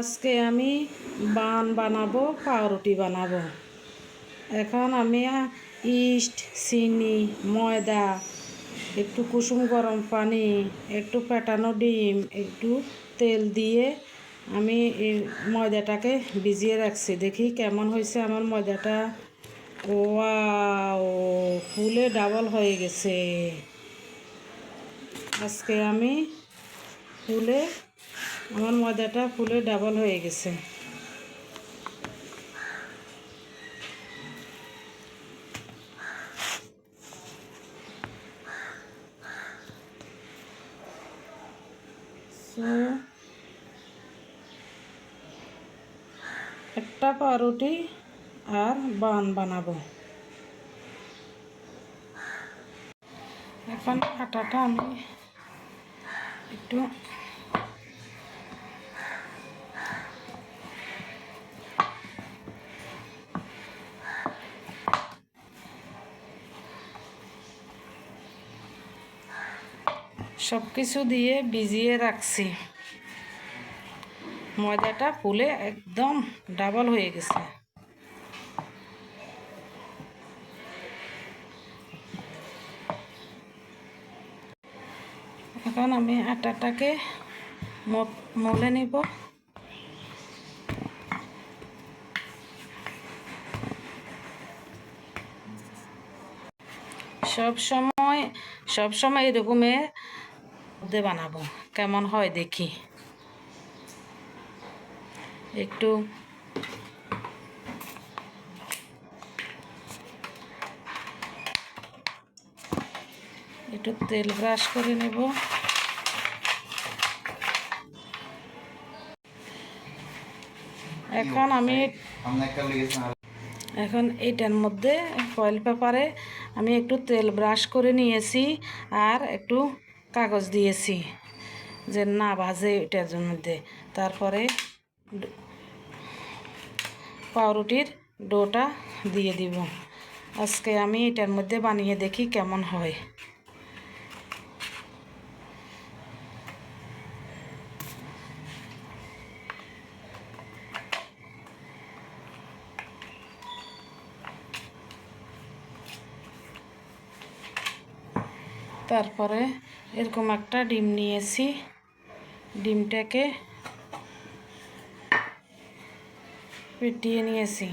আজকে আমি বান বানাবো, পাউরুটি বানাবো। এখন আমি ইস্ট, চিনি, ময়দা, একটু কুসুম গরম পানি, একটু পেটানো ডিম, একটু তেল দিয়ে আমি ময়দাটাকে ভিজিয়ে রাখছি। দেখি কেমন হয়েছে আমার ময়দাটা। ও ফুলে ডাবল হয়ে গেছে। আজকে আমি ফুলে আমার ময়দাটা ফুলে ডাবল হয়ে গেছে। একটা পাউরুটি আর বান বানাবো। এখন আটাটা আমি একটু সব কিছু দিয়ে ভিজিয়ে রাখছি। ময়দাটা ফুলে একদম ডাবল হয়ে গেছে। এখন আমি আটাটাকে মলে নিব। সব সময় সব সময় এরকমের মধ্যে বানাবো। কেমন হয় দেখি। একটু একটু তেল ব্রাশ করে নেব। এখন আমি এখন এইটার মধ্যে ফয়েল পেপারে আমি একটু তেল ব্রাশ করে নিয়েছি। আর একটু কাগজ দিয়েছি যে না ভাজে এটার মধ্যে তারপরে পাউরুটির ডোটা দিয়ে দিব। আজকে আমি এটার মধ্যে বানিয়ে দেখি কেমন হয়। তারপরে এরকম একটা ডিম নিয়েছি। ডিমটাকে পেটিয়ে নিয়েছি।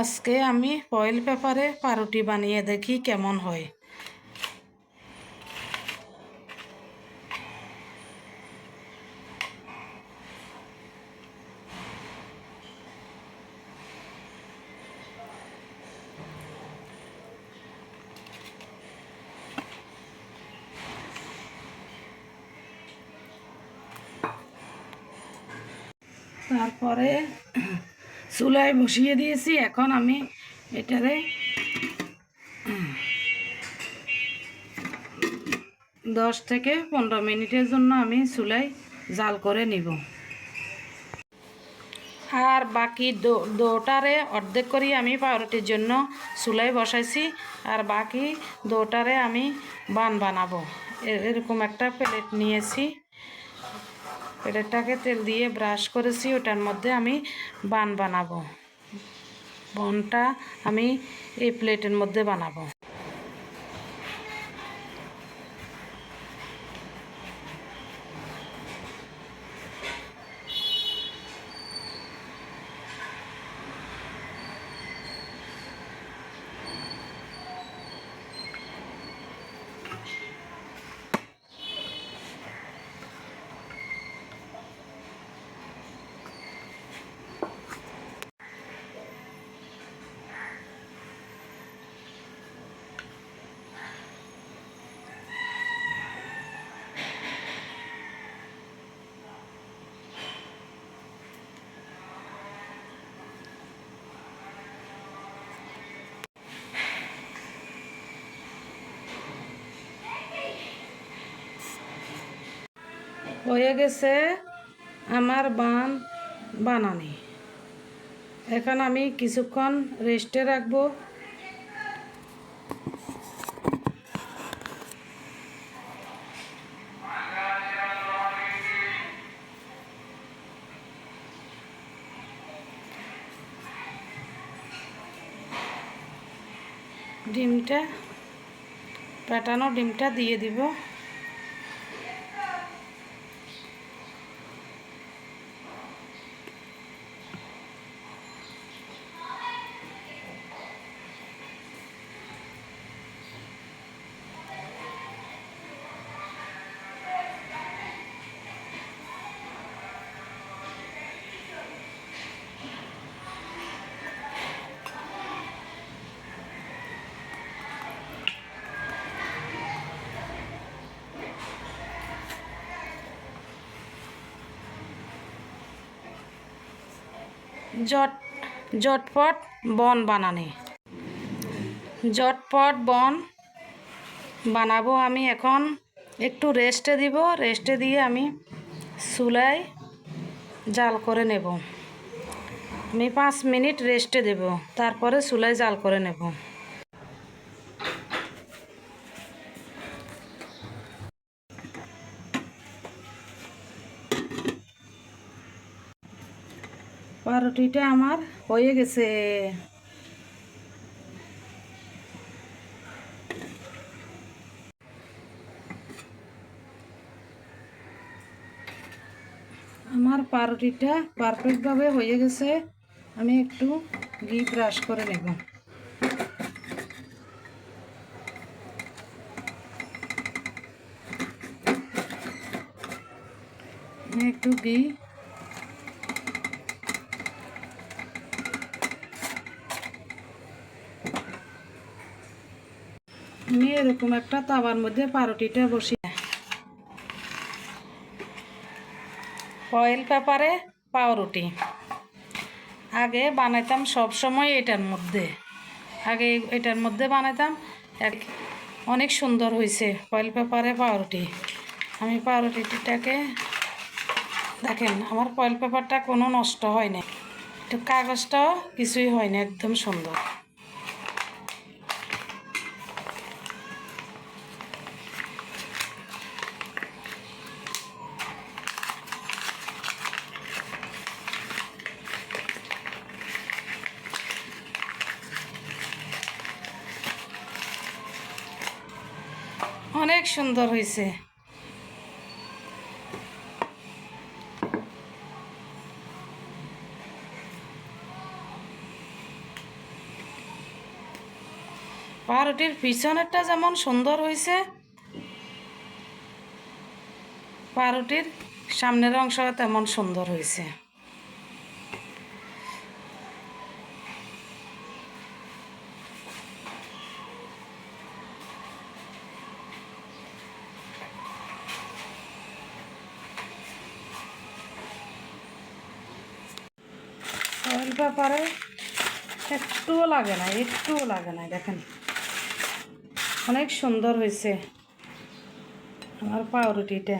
আজকে আমি ফয়েল পেপারে পাউরুটি বানিয়ে দেখি কেমন হয়। তারপরে চুলায় বসিয়ে দিয়েছি। এখন আমি এটারে দশ থেকে পনেরো মিনিটের জন্য আমি চুলাই জাল করে নিব। আর বাকি দো- দোটারে অর্ধেক করি আমি পাউরুটির জন্য চুলাই বসাইছি। আর বাকি দোটারে আমি বান বানাবো। এরকম একটা প্লেট নিয়েছি। প্লেটটাকে তেল দিয়ে ব্রাশ করেছি, ওটার মধ্যে আমি বান বানাবো। বনটা আমি এই প্লেটের মধ্যে বানাবো। হয়ে গেছে আমার বান বানানি। এখন আমি কিছুক্ষণ রেস্টে রাখব। ডিমটা, পেটানো ডিমটা দিয়ে দিব। জট, জটপট বন বানানে। জটপট বন বানাবো আমি এখন। একটু রেস্টে দিব রেস্টে দিয়ে আমি চুলায় জাল করে নেব। আমি পাঁচ মিনিট রেস্টে দেব, তারপরে চুলায় জাল করে নেব। পাউরুটিটা আমার হয়ে গেছে। আমার পাউরুটিটা পারফেক্টভাবে হয়ে গেছে। আমি একটু ঘি ব্রাশ করে নেব। একটু ঘি আমি এরকম একটা তাওয়ার মধ্যে পাউরুটিটা বসি ফয়েল পেপারে পাউরুটি আগে বানাইতাম সব সময় এটার মধ্যে। আগে এটার মধ্যে বানাইতাম। এক- অনেক সুন্দর হয়েছে ফয়েল পেপারে পাউরুটি আমি পাউরুটিটাকে দেখেন, আমার ফয়েল পেপারটা কোনো নষ্ট হয় না একটু কাগজটাও কিছুই হয় না একদম সুন্দর। অনেক সুন্দর হয়েছে। পাউরুটির পিছনেরটা যেমন সুন্দর হয়েছে পাউরুটির সামনের অংশ তেমন সুন্দর হয়েছে। অয়েল পেপারে একটুও লাগে না, একটুও লাগে না, দেখেন। অনেক সুন্দর হয়েছে। আমার পাউরুটিটা।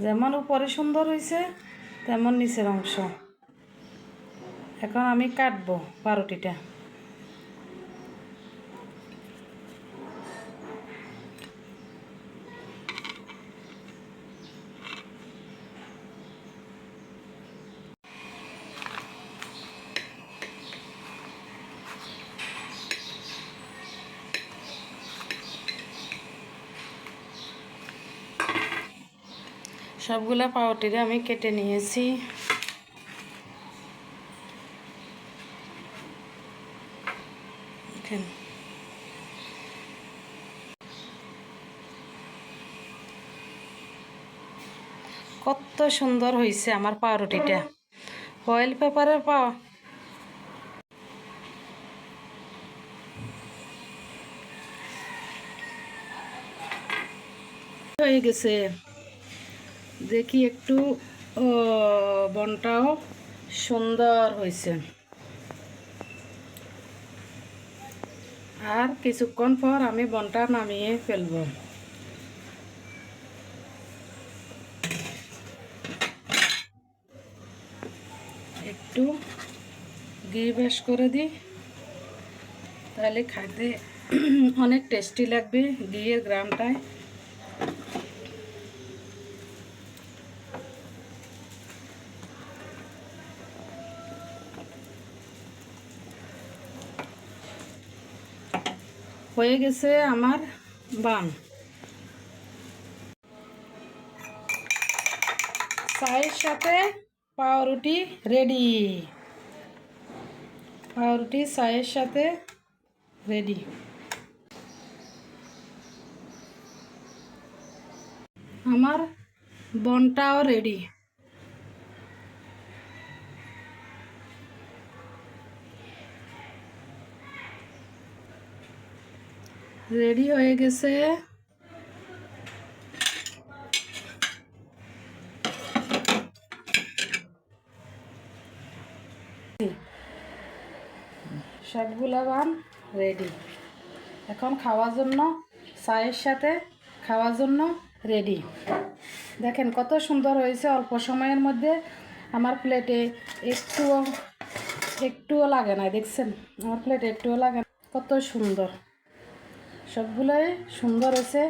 যেমন উপরে সুন্দর হয়েছে, তেমন নিচের অংশ। এখন আমি কাটবো পাউরুটিটা। সবগুলা পাউরুটিরে আমি কেটে নিয়েছি। কত সুন্দর হয়েছে আমার পাউরুটিটা। ফয়েল পেপারের পাওয়া হয়ে গেছে। দেখি একটু বনটাও সুন্দর হয়েছে। আর কিছুক্ষণ পর আমি বনটা নামিয়ে ফেলব। একটু ঘি বেশ করে দিই, তাহলে খাইতে অনেক টেস্টি লাগবে ঘিয়ের গ্রামটায়। হয়ে গেছে আমার বান। চায়ের সাথে পাউরুটি রেডি পাউরুটি চায়ের সাথে রেডি আমার বনটাও রেডি রেডি হয়ে গেছে। সবগুলা রেডি এখন খাওয়ার জন্য, চায়ের সাথে খাওয়ার জন্য রেডি দেখেন কত সুন্দর হয়েছে অল্প সময়ের মধ্যে। আমার প্লেটে একটুও একটুও লাগে না দেখছেন? আমার প্লেটে একটুও লাগে না। কত সুন্দর। সবগুলোই সুন্দর হয়েছে